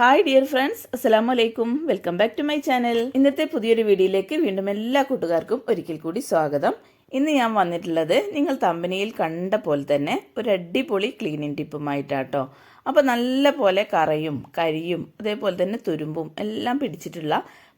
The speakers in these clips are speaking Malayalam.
ഹായ് ഡിയർ ഫ്രണ്ട്സ് അസ്സലാമു അലൈക്കും welcome back to my channel ഇന്നത്തെ പുതിയൊരു വീഡിയോയിലേക്ക് വീണ്ടും എല്ലാ കൂട്ടുകാർക്കും ഒരിക്കൽ കൂടി സ്വാഗതം. ഇന്ന് ഞാൻ വന്നിട്ടുള്ളത് നിങ്ങൾ തമ്പനിയിൽ കണ്ട പോലെ തന്നെ ഒരു അടിപൊളി ക്ലീനിങ് ടിപ്പുമായിട്ടാട്ടോ അപ്പോൾ നല്ല പോലെ കറയും കരിയും അതേപോലെ തന്നെ തുരുമ്പും എല്ലാം പിടിച്ചിട്ടുള്ള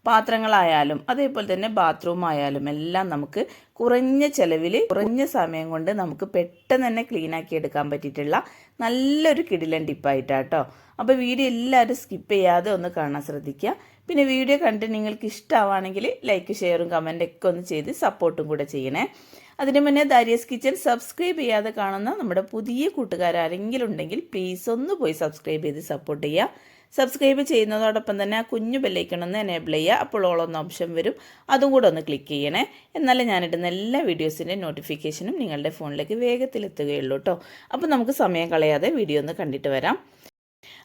പാത്രങ്ങളായാലും അതേപോലെ തന്നെ ബാത്റൂം ആയാലും എല്ലാം നമുക്ക് കുറഞ്ഞ ചിലവിൽ കുറഞ്ഞ സമയം കൊണ്ട് നമുക്ക് പെട്ടെന്ന് തന്നെ ക്ലീൻ ആക്കി എടുക്കാൻ പറ്റിയിട്ടുള്ള നല്ലൊരു കിടിലൻ ടിപ്പായിട്ടാട്ടോ. അപ്പോൾ വീഡിയോ എല്ലാവരും സ്കിപ്പ് ചെയ്യാതെ ഒന്ന് കാണാൻ ശ്രദ്ധിക്കുക. പിന്നെ വീഡിയോ കണ്ട് നിങ്ങൾക്ക് ഇഷ്ടമാണെങ്കിൽ ലൈക്ക് ഷെയറും കമന്റ് ഒക്കെ ഒന്ന് ചെയ്ത് സപ്പോർട്ടും കൂടെ ചെയ്യണേ. അതിന് മുന്നേ ദാരിയസ് കിച്ചൻ സബ്സ്ക്രൈബ് ചെയ്യാതെ കാണുന്ന നമ്മുടെ പുതിയ കൂട്ടുകാരെങ്കിലും ഉണ്ടെങ്കിൽ പ്ലീസ് ഒന്ന് പോയി സബ്സ്ക്രൈബ് ചെയ്ത് സപ്പോർട്ട് ചെയ്യുക. സബ്സ്ക്രൈബ് ചെയ്യുന്നതോടൊപ്പം തന്നെ ആ കുഞ്ഞു ബെല്ലൈക്കണമെന്ന് എനേബിൾ ചെയ്യുക. അപ്പോൾ ഓളൊന്ന് ഓപ്ഷൻ വരും. അതും കൂടെ ഒന്ന് ക്ലിക്ക് ചെയ്യണേ. എന്നാലേ ഞാനിടുന്ന എല്ലാ വീഡിയോസിന്റെ നോട്ടിഫിക്കേഷനും നിങ്ങളുടെ ഫോണിലേക്ക് വേഗത്തിൽ എത്തുകയുള്ളൂ കേട്ടോ അപ്പോൾ നമുക്ക് സമയം കളയാതെ വീഡിയോ ഒന്ന് കണ്ടിട്ട് വരാം.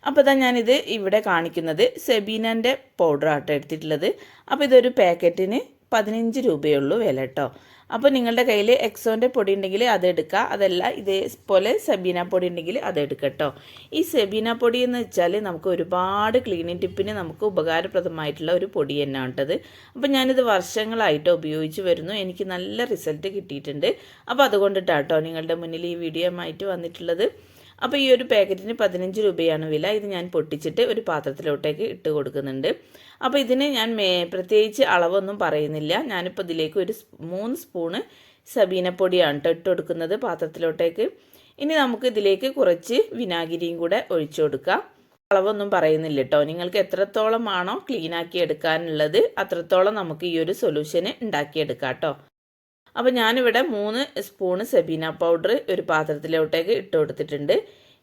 അപ്പോൾ ഇതാ ഞാനിത് ഇവിടെ കാണിക്കുന്നത് സെബീനന്റെ പൗഡർ ആട്ടോ എടുത്തിട്ടുള്ളത്. അപ്പോൾ ഇതൊരു പാക്കറ്റിന് പതിനഞ്ച് രൂപയേ ഉള്ളൂ വില കേട്ടോ അപ്പോൾ നിങ്ങളുടെ കയ്യിൽ എക്സോന്റെ പൊടി ഉണ്ടെങ്കിൽ അതെടുക്കുക അതല്ല ഇതേപോലെ സെബീന പൊടി ഉണ്ടെങ്കിൽ അതെടുക്കട്ടോ ഈ സെബീന പൊടി എന്ന് വെച്ചാൽ നമുക്ക് ഒരുപാട് ക്ലീനിങ് ടിപ്പിന് നമുക്ക് ഉപകാരപ്രദമായിട്ടുള്ള ഒരു പൊടി തന്നെയാണ് കേട്ടത് അപ്പോൾ ഞാനിത് വർഷങ്ങളായിട്ട് ഉപയോഗിച്ച് വരുന്നു. എനിക്ക് നല്ല റിസൾട്ട് കിട്ടിയിട്ടുണ്ട്. അപ്പോൾ അതുകൊണ്ടിട്ടാട്ടോ നിങ്ങളുടെ മുന്നിൽ ഈ വീഡിയോ ആയിട്ട് വന്നിട്ടുള്ളത്. അപ്പോൾ ഈ ഒരു പാക്കറ്റിന് പതിനഞ്ച് രൂപയാണ് വില. ഇത് ഞാൻ പൊട്ടിച്ചിട്ട് ഒരു പാത്രത്തിലോട്ടേക്ക് ഇട്ട് കൊടുക്കുന്നുണ്ട്. അപ്പോൾ ഇതിന് ഞാൻ പ്രത്യേകിച്ച് അളവൊന്നും പറയുന്നില്ല. ഞാനിപ്പോൾ ഇതിലേക്ക് ഒരു മൂന്ന് സ്പൂണ് സബീനപ്പൊടിയാണ് കേട്ടോ ഇട്ട് കൊടുക്കുന്നത് പാത്രത്തിലോട്ടേക്ക്. ഇനി നമുക്ക് ഇതിലേക്ക് കുറച്ച് വിനാഗിരിയും കൂടെ ഒഴിച്ചു കൊടുക്കാം. അളവൊന്നും പറയുന്നില്ല കേട്ടോ നിങ്ങൾക്ക് എത്രത്തോളമാണോ ക്ലീനാക്കി എടുക്കാനുള്ളത് അത്രത്തോളം നമുക്ക് ഈ ഒരു സൊല്യൂഷന് ഉണ്ടാക്കിയെടുക്കാം കേട്ടോ അപ്പോൾ ഞാനിവിടെ മൂന്ന് സ്പൂണ് സെബീന പൗഡർ ഒരു പാത്രത്തിലോട്ടേക്ക് ഇട്ട് കൊടുത്തിട്ടുണ്ട്.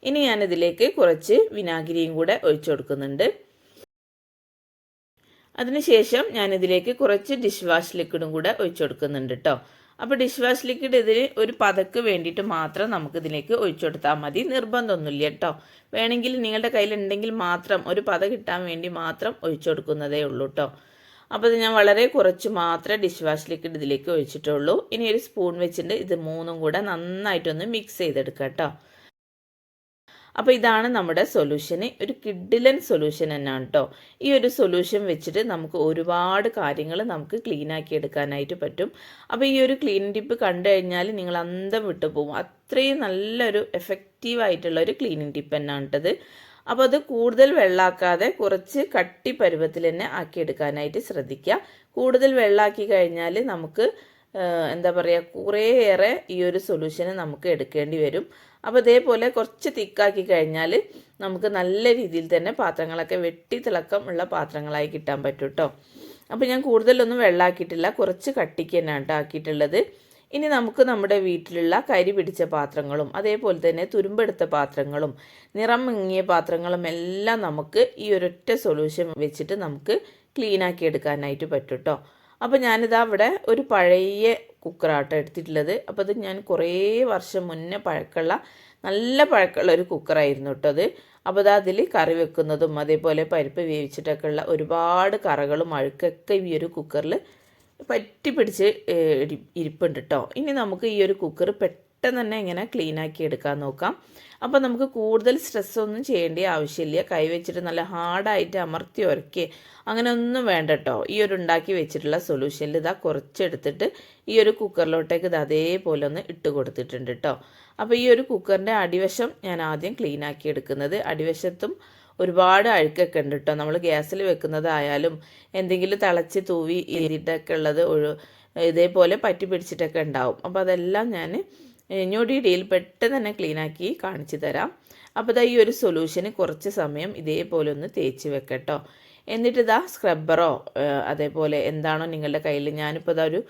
ഇനി ഞാനിതിലേക്ക് കുറച്ച് വിനാഗിരിയും കൂടെ ഒഴിച്ചു കൊടുക്കുന്നുണ്ട്. അതിനുശേഷം ഞാനിതിലേക്ക് കുറച്ച് ഡിഷ് വാഷ് ലിക്വിഡും കൂടെ ഒഴിച്ചു കൊടുക്കുന്നുണ്ട് കേട്ടോ അപ്പോൾ ഡിഷ് വാഷ് ലിക്വിഡ് ഇതിന് ഒരു പതക്ക് വേണ്ടിയിട്ട് മാത്രം നമുക്ക് ഇതിലേക്ക് ഒഴിച്ചു കൊടുത്താൽ മതി. നിർബന്ധമൊന്നുമില്ല കേട്ടോ വേണമെങ്കിൽ നിങ്ങളുടെ കയ്യിലുണ്ടെങ്കിൽ മാത്രം ഒരു പത കിട്ടാൻ വേണ്ടി മാത്രം ഒഴിച്ചു കൊടുക്കുന്നതേ ഉള്ളൂ കേട്ടോ അപ്പോൾ ഇത് ഞാൻ വളരെ കുറച്ച് മാത്രമേ ഡിഷ് വാഷ് ലിക്വിഡ് ഇതിലേക്ക് ഒഴിച്ചിട്ടുള്ളൂ. ഇനി ഒരു സ്പൂൺ വെച്ചിട്ട് ഇത് മൂന്നും കൂടെ നന്നായിട്ടൊന്ന് മിക്സ് ചെയ്തെടുക്കുക കേട്ടോ അപ്പോൾ ഇതാണ് നമ്മുടെ സൊല്യൂഷന് ഒരു കിഡിലൻ സൊല്യൂഷൻ തന്നെയാണ് കേട്ടോ ഈ ഒരു സൊല്യൂഷൻ വെച്ചിട്ട് നമുക്ക് ഒരുപാട് കാര്യങ്ങൾ നമുക്ക് ക്ലീൻ ആക്കി എടുക്കാനായിട്ട് പറ്റും. അപ്പോൾ ഈ ഒരു ക്ലീൻ ടിപ്പ് കണ്ടു കഴിഞ്ഞാൽ നിങ്ങൾ അന്തം വിട്ടു പോകും അത്രയും നല്ലൊരു എഫക്റ്റീവായിട്ടുള്ള ഒരു ക്ലീനിങ് ടിപ്പ് തന്നെയാണ് കേട്ടത് അപ്പോൾ അത് കൂടുതൽ വെള്ളാക്കാതെ കുറച്ച് കട്ടി പരുവത്തിൽ തന്നെ ആക്കിയെടുക്കാനായിട്ട് ശ്രദ്ധിക്കുക. കൂടുതൽ വെള്ളാക്കി കഴിഞ്ഞാൽ നമുക്ക് എന്താ പറയുക കുറേയേറെ ഈ ഒരു സൊല്യൂഷന് നമുക്ക് എടുക്കേണ്ടി വരും. അപ്പോൾ ഇതേപോലെ കുറച്ച് തിക്കാക്കി കഴിഞ്ഞാൽ നമുക്ക് നല്ല രീതിയിൽ തന്നെ പാത്രങ്ങളൊക്കെ വെട്ടി തിളക്കം ഉള്ള പാത്രങ്ങളായി കിട്ടാൻ പറ്റും കേട്ടോ അപ്പോൾ ഞാൻ കൂടുതലൊന്നും വെള്ളാക്കിയിട്ടില്ല. കുറച്ച് കട്ടിക്ക് തന്നെയാണ് കേട്ടോ ആക്കിയിട്ടുള്ളത്. ഇനി നമുക്ക് നമ്മുടെ വീട്ടിലുള്ള കരി പിടിച്ച പാത്രങ്ങളും അതേപോലെ തന്നെ തുരുമ്പെടുത്ത പാത്രങ്ങളും നിറം മങ്ങിയ പാത്രങ്ങളും എല്ലാം നമുക്ക് ഈ ഒരൊറ്റ സൊല്യൂഷൻ വെച്ചിട്ട് നമുക്ക് ക്ലീൻ ആക്കി എടുക്കാനായിട്ട് പറ്റും കേട്ടോ അപ്പോൾ ഞാനിതാ അവിടെ ഒരു പഴയ കുക്കറാട്ടോ എടുത്തിട്ടുള്ളത്. അപ്പോൾ അത് ഞാൻ കുറേ വർഷം മുന്നേ പഴക്കമുള്ള നല്ല പഴക്കമുള്ള ഒരു കുക്കറായിരുന്നു കേട്ടോ അത്. അപ്പോൾ അത് അതിൽ കറി വെക്കുന്നതും അതേപോലെ പരിപ്പ് വേവിച്ചിട്ടൊക്കെ ഉള്ള ഒരുപാട് കറകളും അഴുക്കൊക്കെ ഈ ഒരു കുക്കറിൽ പറ്റി പിടിച്ച് ഇരിപ്പുണ്ട് കേട്ടോ ഇനി നമുക്ക് ഈ ഒരു കുക്കർ പെട്ടെന്ന് തന്നെ ഇങ്ങനെ ക്ലീൻ ആക്കി എടുക്കാൻ നോക്കാം. അപ്പോൾ നമുക്ക് കൂടുതൽ സ്ട്രെസ് ഒന്നും ചെയ്യേണ്ട ആവശ്യമില്ല. കൈ വെച്ചിട്ട് നല്ല ഹാർഡായിട്ട് അമർത്തി ഉരക്കി അങ്ങനെ ഒന്നും വേണ്ട കേട്ടോ ഈ ഒരു ഉണ്ടാക്കി വെച്ചിട്ടുള്ള സൊല്യൂഷനിൽ ഇതാ കുറച്ചെടുത്തിട്ട് ഈ ഒരു കുക്കറിലോട്ടേക്ക് ഇത് അതേപോലെ ഒന്ന് ഇട്ട് കൊടുത്തിട്ടുണ്ട് കേട്ടോ അപ്പോൾ ഈ ഒരു കുക്കറിന്റെ അടിവശം ഞാൻ ആദ്യം ക്ലീൻ ആക്കി എടുക്കുന്നത്. അടിവശത്തും ഒരുപാട് അഴുക്കൊക്കെ ഉണ്ട് കേട്ടോ നമ്മൾ ഗ്യാസിൽ വെക്കുന്നതായാലും എന്തെങ്കിലും തിളച്ച് തൂവി എഴുതിയിട്ടൊക്കെ ഉള്ളത് ഒഴു ഇതേപോലെ പറ്റി പിടിച്ചിട്ടൊക്കെ ഉണ്ടാവും. അപ്പോൾ അതെല്ലാം ഞാൻ ഞൊടിയിടയിൽ പെട്ടെന്ന് തന്നെ ക്ലീനാക്കി കാണിച്ചു തരാം. അപ്പോൾ ഈ ഒരു സൊല്യൂഷന് കുറച്ച് സമയം ഇതേപോലെ ഒന്ന് തേച്ച് വെക്കട്ടോ എന്നിട്ട് ഇതാ സ്ക്രബ്ബറോ അതേപോലെ എന്താണോ നിങ്ങളുടെ കയ്യിൽ ഞാനിപ്പോൾ ഇതാ ഒരു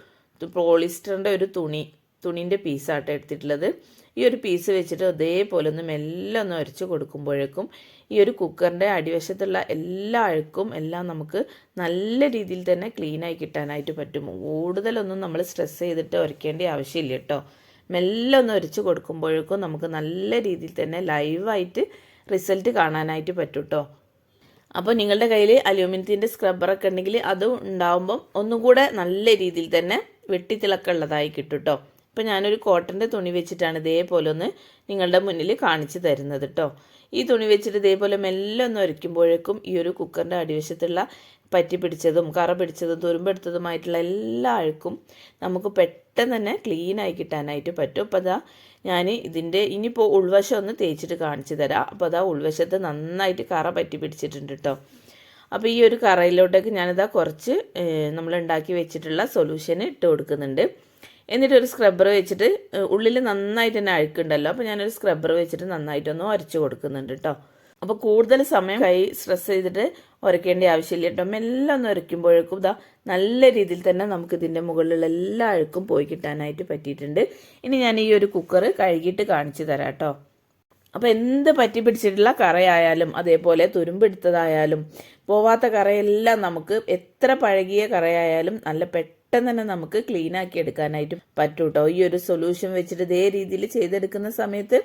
പോളിസ്റ്ററിന്റെ ഒരു തുണി തുണീന്റെ പീസാട്ടോ എടുത്തിട്ടുള്ളത്. ഈ ഒരു പീസ് വെച്ചിട്ട് അതേപോലെ ഒന്ന് മെല്ലെ ഒന്ന് ഉരച്ച് കൊടുക്കുമ്പോഴേക്കും ഈ ഒരു കുക്കറിന്റെ അടിവശത്തുള്ള എല്ലാ അഴുക്കും എല്ലാം നമുക്ക് നല്ല രീതിയിൽ തന്നെ ക്ലീനായി കിട്ടാനായിട്ട് പറ്റും. കൂടുതലൊന്നും നമ്മൾ സ്ട്രെസ് ചെയ്തിട്ട് ഉരയ്ക്കേണ്ട ആവശ്യമില്ല കേട്ടോ. മെല്ലെ ഒന്ന് ഉരച്ച് കൊടുക്കുമ്പോഴേക്കും നമുക്ക് നല്ല രീതിയിൽ തന്നെ ലൈവായിട്ട് റിസൾട്ട് കാണാനായിട്ട് പറ്റും കേട്ടോ. അപ്പോൾ നിങ്ങളുടെ കയ്യിൽ അലൂമിനിയത്തിന്റെ സ്ക്രബ്ബറൊക്കെ ഉണ്ടെങ്കിൽ അതും ഉണ്ടാവുമ്പം ഒന്നും കൂടെ നല്ല രീതിയിൽ തന്നെ വെട്ടിത്തിളക്കമുള്ളതായി കിട്ടും കേട്ടോ. ഇപ്പം ഞാനൊരു കോട്ടന്റെ തുണി വെച്ചിട്ടാണ് ഇതേപോലെ ഒന്ന് നിങ്ങളുടെ മുന്നിൽ കാണിച്ചു തരുന്നത് കേട്ടോ ഈ തുണി വെച്ചിട്ട് ഇതേപോലെ മെല്ലെ ഒന്ന് ഒരയ്ക്കുമ്പോഴേക്കും ഈ ഒരു കുക്കറിന്റെ അടിവശത്തുള്ള പറ്റി പിടിച്ചതും കറ പിടിച്ചതും തുരുമ്പെടുത്തതുമായിട്ടുള്ള എല്ലാ അഴുക്കും നമുക്ക് പെട്ടെന്ന് തന്നെ ക്ലീനായി കിട്ടാനായിട്ട് പറ്റും. അപ്പോൾ അതാ ഞാൻ ഇതിന്റെ ഇനിയിപ്പോൾ ഉൾവശം ഒന്ന് തേച്ചിട്ട് കാണിച്ചു തരാം. അപ്പോൾ അതാ ഉൾവശത്ത് നന്നായിട്ട് കറ പറ്റി പിടിച്ചിട്ടുണ്ട് കേട്ടോ അപ്പോൾ ഈ ഒരു കറയിലോട്ടേക്ക് ഞാനിതാ കുറച്ച് നമ്മൾ ഉണ്ടാക്കി വെച്ചിട്ടുള്ള സൊല്യൂഷൻ ഇട്ട് കൊടുക്കുന്നുണ്ട്. എന്നിട്ട് ഒരു സ്ക്രബ്ബർ വെച്ചിട്ട് ഉള്ളിൽ നന്നായിട്ട് തന്നെ അഴുക്കുണ്ടല്ലോ. അപ്പോൾ ഞാനൊരു സ്ക്രബ്ബർ വെച്ചിട്ട് നന്നായിട്ടൊന്ന് ഉരച്ച് കൊടുക്കുന്നുണ്ട് കേട്ടോ അപ്പോൾ കൂടുതൽ സമയം കൈ സ്ട്രെസ് ചെയ്തിട്ട് ഉരയ്ക്കേണ്ട ആവശ്യമില്ല കേട്ടോ എല്ലാം ഒന്ന് ഉരയ്ക്കുമ്പോഴേക്കും ഇതാ നല്ല രീതിയിൽ തന്നെ നമുക്ക് ഇതിന്റെ മുകളിലുള്ള എല്ലാ അഴുക്കും പോയി കിട്ടാനായിട്ട് പറ്റിയിട്ടുണ്ട്. ഇനി ഞാൻ ഈ ഒരു കുക്കർ കഴുകിയിട്ട് കാണിച്ചു തരാം കേട്ടോ അപ്പോൾ എന്ത് പറ്റി പിടിച്ചിട്ടുള്ള കറയായാലും അതേപോലെ തുരുമ്പെടുത്തതായാലും പോവാത്ത കറയെല്ലാം നമുക്ക് എത്ര പഴകിയ കറയായാലും നല്ല പെട്ടെന്ന് തന്നെ നമുക്ക് ക്ലീൻ ആക്കി എടുക്കാനായിട്ട് പറ്റും കേട്ടോ ഈ ഒരു സൊല്യൂഷൻ വെച്ചിട്ട് ഇതേ രീതിയിൽ ചെയ്തെടുക്കുന്ന സമയത്ത്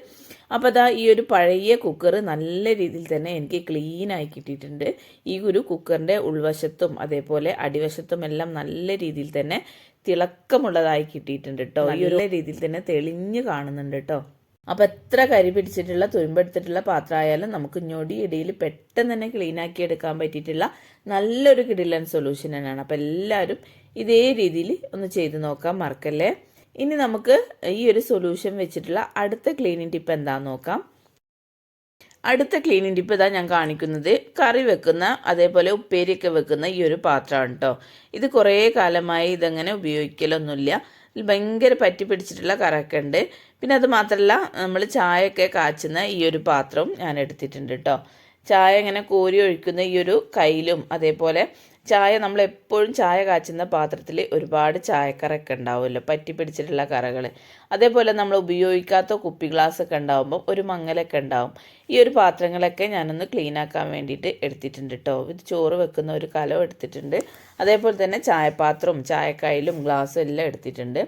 അപ്പോൾ അതാ ഈ ഒരു പഴയ കുക്കർ നല്ല രീതിയിൽ തന്നെ എനിക്ക് ക്ലീൻ ആയി കിട്ടിയിട്ടുണ്ട്. ഈ ഒരു കുക്കറിന്റെ ഉൾവശത്തും അതേപോലെ അടിവശത്തും എല്ലാം നല്ല രീതിയിൽ തന്നെ തിളക്കമുള്ളതായി കിട്ടിയിട്ടുണ്ട് കേട്ടോ ഈ ഒരു രീതിയിൽ തന്നെ തെളിഞ്ഞു കാണുന്നുണ്ട് കേട്ടോ അപ്പോൾ എത്ര കരി പിടിച്ചിട്ടുള്ള തുരുമ്പെടുത്തിട്ടുള്ള പാത്രമായാലും നമുക്ക് ഞൊടിയിടയിൽ പെട്ടെന്ന് തന്നെ ക്ലീൻ ആക്കി എടുക്കാൻ പറ്റിയിട്ടുള്ള നല്ലൊരു കിടിലൻ സൊല്യൂഷൻ തന്നെയാണ്. അപ്പോൾ എല്ലാവരും ഇതേ രീതിയിൽ ഒന്ന് ചെയ്ത് നോക്കാം മറക്കല്ലേ ഇനി നമുക്ക് ഈ ഒരു സൊല്യൂഷൻ വെച്ചിട്ടുള്ള അടുത്ത ക്ലീനിങ് ടിപ്പ് എന്താണെന്ന് നോക്കാം. അടുത്ത ക്ലീനിങ് ടിപ്പ് ഇതാ ഞാൻ കാണിക്കുന്നത്. കറി വെക്കുന്ന അതേപോലെ ഉപ്പേരിയൊക്കെ വെക്കുന്ന ഈ ഒരു പാത്രമാണ് കേട്ടോ ഇത് കുറേ കാലമായി ഇതങ്ങനെ ഉപയോഗിക്കലൊന്നുമില്ല. ഭയങ്കര പറ്റി പിടിച്ചിട്ടുള്ള കറൊക്കെ ഉണ്ട്. പിന്നെ അത് മാത്രമല്ല നമ്മൾ ചായയൊക്കെ കാച്ചുന്ന ഈ ഒരു പാത്രവും ഞാൻ എടുത്തിട്ടുണ്ട് കേട്ടോ ചായ ഇങ്ങനെ കോരി ഒഴിക്കുന്ന ഈ ഒരു കയ്യിലും അതേപോലെ ചായ നമ്മൾ എപ്പോഴും ചായ കാച്ചുന്ന പാത്രത്തിൽ ഒരുപാട് ചായക്കറൊക്കെ ഉണ്ടാവുമല്ലോ പറ്റി പിടിച്ചിട്ടുള്ള കറകൾ. അതേപോലെ നമ്മൾ ഉപയോഗിക്കാത്ത കുപ്പി ഗ്ലാസ് ഒക്കെ ഉണ്ടാകുമ്പോൾ ഒരു മങ്ങലൊക്കെ ഉണ്ടാവും. ഈ ഒരു പാത്രങ്ങളൊക്കെ ഞാനൊന്ന് ക്ലീൻ ആക്കാൻ വേണ്ടിയിട്ട് എടുത്തിട്ടുണ്ട് കേട്ടോ ഇത് ചോറ് വെക്കുന്ന ഒരു കലം എടുത്തിട്ടുണ്ട്. അതേപോലെ തന്നെ ചായപാത്രവും ചായക്കായലും ഗ്ലാസ്സും എല്ലാം എടുത്തിട്ടുണ്ട്.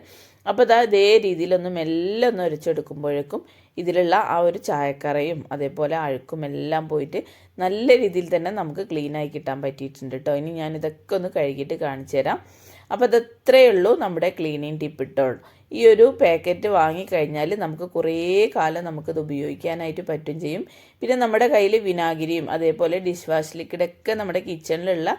അപ്പോൾ ഇതാ ഇതേ രീതിയിലൊന്നും എല്ലാം ഒന്ന് ഒരച്ചെടുക്കുമ്പോഴേക്കും ഇതിലുള്ള ആ ഒരു ചായക്കറയും അതേപോലെ അഴുക്കും എല്ലാം പോയിട്ട് നല്ല രീതിയിൽ തന്നെ നമുക്ക് ക്ലീനായി കിട്ടാൻ പറ്റിയിട്ടുണ്ട് കേട്ടോ ഇനി ഞാനിതൊക്കെ ഒന്ന് കഴുകിയിട്ട് കാണിച്ചു തരാം. അപ്പോൾ അതത്രയേ ഉള്ളൂ നമ്മുടെ ക്ലീനിങ് ടിപ്പ് ഇട്ടോൾ ഈ ഒരു പാക്കറ്റ് വാങ്ങിക്കഴിഞ്ഞാൽ നമുക്ക് കുറേ കാലം നമുക്കത് ഉപയോഗിക്കാനായിട്ട് പറ്റും ചെയ്യും. പിന്നെ നമ്മുടെ കയ്യിൽ വിനാഗിരിയും അതേപോലെ ഡിഷ് വാഷ് ലിക്വിഡൊക്കെ നമ്മുടെ കിച്ചണിലുള്ള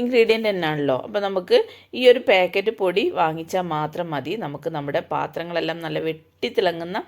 ഇൻഗ്രീഡിയന്റ് തന്നെയാണല്ലോ. അപ്പോൾ നമുക്ക് ഈ ഒരു പാക്കറ്റ് പൊടി വാങ്ങിച്ചാൽ മാത്രം മതി. നമുക്ക് നമ്മുടെ പാത്രങ്ങളെല്ലാം നല്ല വെട്ടിത്തിളങ്ങുന്ന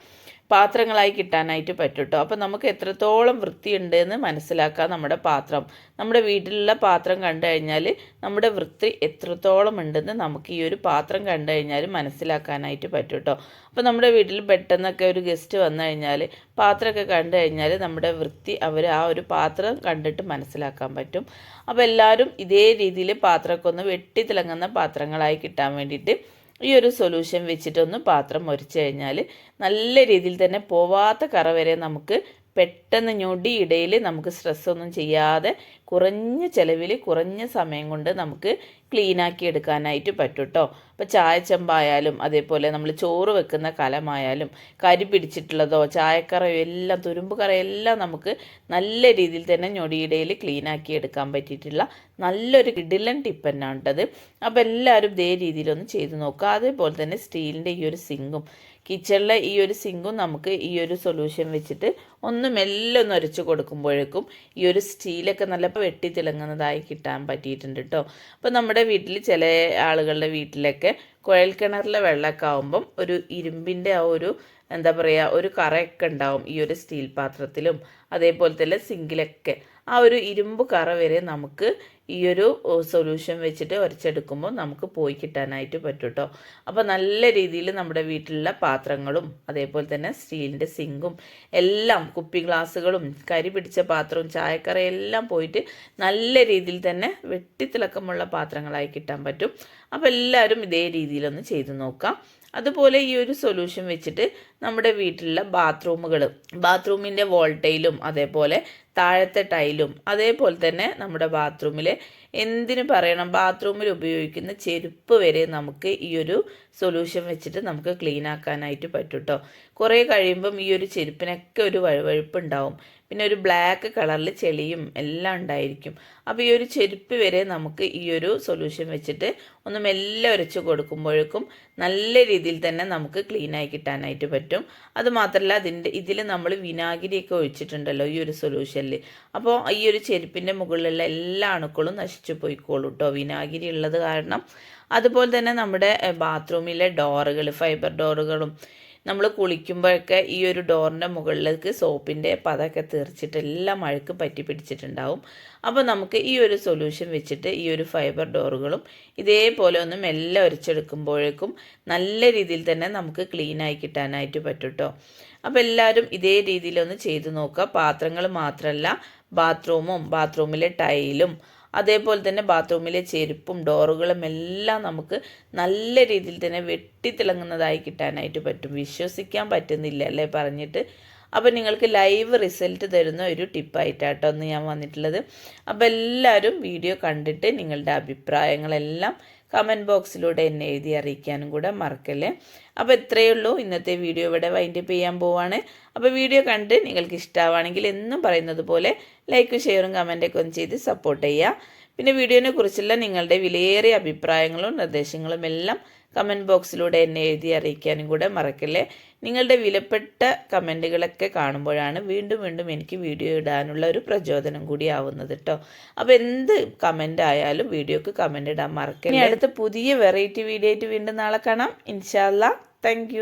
പാത്രങ്ങളായി കിട്ടാനായിട്ട് പറ്റും കേട്ടോ അപ്പോൾ നമുക്ക് എത്രത്തോളം വൃത്തിയുണ്ട് എന്ന് മനസ്സിലാക്കാം നമ്മുടെ പാത്രം. നമ്മുടെ വീട്ടിലുള്ള പാത്രം കണ്ടു കഴിഞ്ഞാൽ നമ്മുടെ വൃത്തി എത്രത്തോളം ഉണ്ടെന്ന് നമുക്ക് ഈ ഒരു പാത്രം കണ്ടു കഴിഞ്ഞാൽ മനസ്സിലാക്കാനായിട്ട് പറ്റും കേട്ടോ അപ്പോൾ നമ്മുടെ വീട്ടിൽ പെട്ടെന്നൊക്കെ ഒരു ഗസ്റ്റ് വന്നു കഴിഞ്ഞാൽ പാത്രമൊക്കെ കണ്ടു കഴിഞ്ഞാൽ നമ്മുടെ വൃത്തി അവർ ആ ഒരു പാത്രം കണ്ടിട്ട് മനസ്സിലാക്കാൻ പറ്റും. അപ്പോൾ എല്ലാവരും ഇതേ രീതിയിൽ പാത്രമൊക്കെ ഒന്ന് വെട്ടി തിളങ്ങുന്ന പാത്രങ്ങളായി കിട്ടാൻ വേണ്ടിയിട്ട് ഈ ഒരു സൊല്യൂഷൻ വെച്ചിട്ടൊന്ന് പാത്രം മുരിച്ചു കഴിഞ്ഞാൽ നല്ല രീതിയിൽ തന്നെ പോവാത്ത കറ വരെ നമുക്ക് പെട്ടെന്ന് ഞൊടിയിടയിൽ നമുക്ക് സ്ട്രെസ്സൊന്നും ചെയ്യാതെ കുറഞ്ഞ ചിലവിൽ കുറഞ്ഞ സമയം കൊണ്ട് നമുക്ക് ക്ലീനാക്കി എടുക്കാനായിട്ട് പറ്റും കേട്ടോ അപ്പോൾ ചായച്ചമ്പായാലും അതേപോലെ നമ്മൾ ചോറ് വെക്കുന്ന കലമായാലും കരി പിടിച്ചിട്ടുള്ളതോ ചായക്കറയോ എല്ലാം തുരുമ്പ് കറയെല്ലാം നമുക്ക് നല്ല രീതിയിൽ തന്നെ ഞൊടിയിടയിൽ ക്ലീനാക്കി എടുക്കാൻ പറ്റിയിട്ടുള്ള നല്ലൊരു കിടിലൻ ടിപ്പ് തന്നെയാണ് കേട്ടത് അപ്പോൾ എല്ലാവരും ഇതേ രീതിയിലൊന്ന് ചെയ്ത് നോക്കുക അതേപോലെ തന്നെ സ്റ്റീലിന്റെ ഈ ഒരു സിങ്കും കിച്ചണിലെ ഈ ഒരു സിങ്കും നമുക്ക് ഈ ഒരു സൊല്യൂഷൻ വെച്ചിട്ട് ഒന്ന് മെല്ലെ ഒന്ന് ഉരച്ച് കൊടുക്കുമ്പോഴേക്കും ഈ ഒരു സ്റ്റീലൊക്കെ നല്ല വെട്ടി തിളങ്ങുന്നതായി കിട്ടാൻ പറ്റിയിട്ടുണ്ട് കേട്ടോ അപ്പോൾ നമ്മുടെ വീട്ടിൽ ചില ആളുകളുടെ വീട്ടിലൊക്കെ കുഴൽ കിണറിലെ വെള്ളമൊക്കെ ആകുമ്പം ഒരു ഇരുമ്പിന്റെ ആ ഒരു എന്താ പറയുക ഒരു കറയൊക്കെ ഉണ്ടാവും ഈ ഒരു സ്റ്റീൽ പാത്രത്തിലും. അതേപോലെ തന്നെ സിങ്കിലൊക്കെ. ആ ഒരു ഇരുമ്പ് കറ വരെ നമുക്ക് ഈ ഒരു സൊല്യൂഷൻ വെച്ചിട്ട് ഉരച്ചെടുക്കുമ്പോൾ നമുക്ക് പോയി കിട്ടാനായിട്ട് പറ്റും കേട്ടോ അപ്പോൾ നല്ല രീതിയിൽ നമ്മുടെ വീട്ടിലുള്ള പാത്രങ്ങളും അതേപോലെ തന്നെ സ്റ്റീലിന്റെ സിങ്കും എല്ലാം കുപ്പി ഗ്ലാസ്സുകളും കരി പിടിച്ച പാത്രവും ചായക്കറയെല്ലാം പോയിട്ട് നല്ല രീതിയിൽ തന്നെ വെട്ടിത്തിളക്കമുള്ള പാത്രങ്ങളായി കിട്ടാൻ പറ്റും. അപ്പോൾ എല്ലാവരും ഇതേ രീതിയിലൊന്ന് ചെയ്തു നോക്കാം. അതുപോലെ ഈ ഒരു സൊല്യൂഷൻ വെച്ചിട്ട് നമ്മുടെ വീട്ടിലുള്ള ബാത്റൂമുകൾ ബാത്റൂമിന്റെ വോൾട്ടയിലും അതേപോലെ താഴത്തെ ടൈലും അതേപോലെ തന്നെ നമ്മുടെ ബാത്റൂമിലെ എന്തിനു പറയണം? ബാത്റൂമിൽ ഉപയോഗിക്കുന്ന ചെരുപ്പ് വരെ നമുക്ക് ഈ ഒരു സൊല്യൂഷൻ വെച്ചിട്ട് നമുക്ക് ക്ലീൻ ആക്കാനായിട്ട് പറ്റും കേട്ടോ കുറേ കഴിയുമ്പം ഈ ഒരു ചെരുപ്പിനൊക്കെ ഒരു വഴുവഴുപ്പ് ഉണ്ടാവും പിന്നെ ഒരു ബ്ലാക്ക് കളറിൽ ചെളിയും എല്ലാം ഉണ്ടായിരിക്കും. അപ്പോൾ ഈ ഒരു ചെരുപ്പ് വരെ നമുക്ക് ഈ ഒരു സൊല്യൂഷൻ വെച്ചിട്ട് ഒന്ന് മെല്ലെ ഉരച്ച് കൊടുക്കുമ്പോഴേക്കും നല്ല രീതിയിൽ തന്നെ നമുക്ക് ക്ലീൻ ആയി കിട്ടാനായിട്ട് പറ്റും. അതുമാത്രമല്ല അതിന്റെ ഇതിൽ നമ്മൾ വിനാഗിരിയൊക്കെ ഒഴിച്ചിട്ടുണ്ടല്ലോ ഈ ഒരു സൊല്യൂഷനിൽ അപ്പോൾ ഈ ഒരു ചെരുപ്പിന്റെ മുകളിലുള്ള എല്ലാ അണുക്കളും നശിച്ചു പോയിക്കോളൂ കേട്ടോ വിനാഗിരി ഉള്ളത് കാരണം അതുപോലെ തന്നെ നമ്മുടെ ബാത്റൂമിലെ ഡോറുകൾ ഫൈബർ ഡോറുകളും നമ്മൾ കുളിക്കുമ്പോഴൊക്കെ ഈ ഒരു ഡോറിന്റെ മുകളിലേക്ക് സോപ്പിന്റെ പതൊക്കെ തീർച്ചിട്ട് എല്ലാം അഴുക്ക് പറ്റി പിടിച്ചിട്ടുണ്ടാവും. അപ്പോൾ നമുക്ക് ഈ ഒരു സൊല്യൂഷൻ വെച്ചിട്ട് ഈ ഒരു ഫൈബർ ഡോറുകളും ഇതേപോലെ ഒന്ന് എല്ലാം ഒരച്ചെടുക്കുമ്പോഴേക്കും നല്ല രീതിയിൽ തന്നെ നമുക്ക് ക്ലീൻ ആയി കിട്ടാനായിട്ട് പറ്റും കേട്ടോ അപ്പോൾ എല്ലാവരും ഇതേ രീതിയിലൊന്ന് ചെയ്തു നോക്കുക. പാത്രങ്ങൾ മാത്രമല്ല ബാത്റൂമും ബാത്റൂമിലെ ടൈലും അതേപോലെ തന്നെ ബാത്റൂമിലെ ചെരുപ്പും ഡോറുകളും എല്ലാം നമുക്ക് നല്ല രീതിയിൽ തന്നെ വെട്ടിത്തിളങ്ങുന്നതായി കിട്ടാനായിട്ട് പറ്റും. വിശ്വസിക്കാൻ പറ്റുന്നില്ല അല്ലേ പറഞ്ഞിട്ട്. അപ്പോൾ നിങ്ങൾക്ക് ലൈവ് റിസൾട്ട് തരുന്ന ഒരു ടിപ്പായിട്ടാട്ടോ ഒന്ന് ഞാൻ വന്നിട്ടുള്ളത്. അപ്പോൾ എല്ലാവരും വീഡിയോ കണ്ടിട്ട് നിങ്ങളുടെ അഭിപ്രായങ്ങളെല്ലാം കമന്റ് ബോക്സിലൂടെ എന്നെ എഴുതി അറിയിക്കാനും കൂടെ മറക്കല്ലേ? അപ്പോൾ ഇത്രയേ ഉള്ളൂ. ഇന്നത്തെ വീഡിയോ ഇവിടെ വൈൻഡപ്പ് ചെയ്യാൻ പോവാണ്. അപ്പോൾ വീഡിയോ കണ്ട് നിങ്ങൾക്ക് ഇഷ്ടമാണെങ്കിൽ എന്നും പറയുന്നത് പോലെ ലൈക്കും ഷെയറും കമന്റൊക്കെ ഒന്ന് ചെയ്ത് സപ്പോർട്ട് ചെയ്യുക. പിന്നെ വീഡിയോനെ കുറിച്ചുള്ള നിങ്ങളുടെ വിലയേറിയ അഭിപ്രായങ്ങളും നിർദ്ദേശങ്ങളും എല്ലാം കമന്റ് ബോക്സിലൂടെ എന്നെ എഴുതി അറിയിക്കാനും കൂടെ മറക്കല്ലേ? നിങ്ങളുടെ വിലപ്പെട്ട കമന്റുകളൊക്കെ കാണുമ്പോഴാണ് വീണ്ടും വീണ്ടും എനിക്ക് വീഡിയോ ഇടാനുള്ള ഒരു പ്രചോദനം കൂടി ആവുന്നത് കേട്ടോ അപ്പോൾ എന്ത് കമന്റ് ആയാലും വീഡിയോക്ക് കമന്റ് ഇടാൻ മറക്കല്ലേ? അടുത്ത പുതിയ വെറൈറ്റി വീഡിയോ ആയിട്ട് വീണ്ടും നാളെ കാണാം. ഇൻഷാല്ല താങ്ക്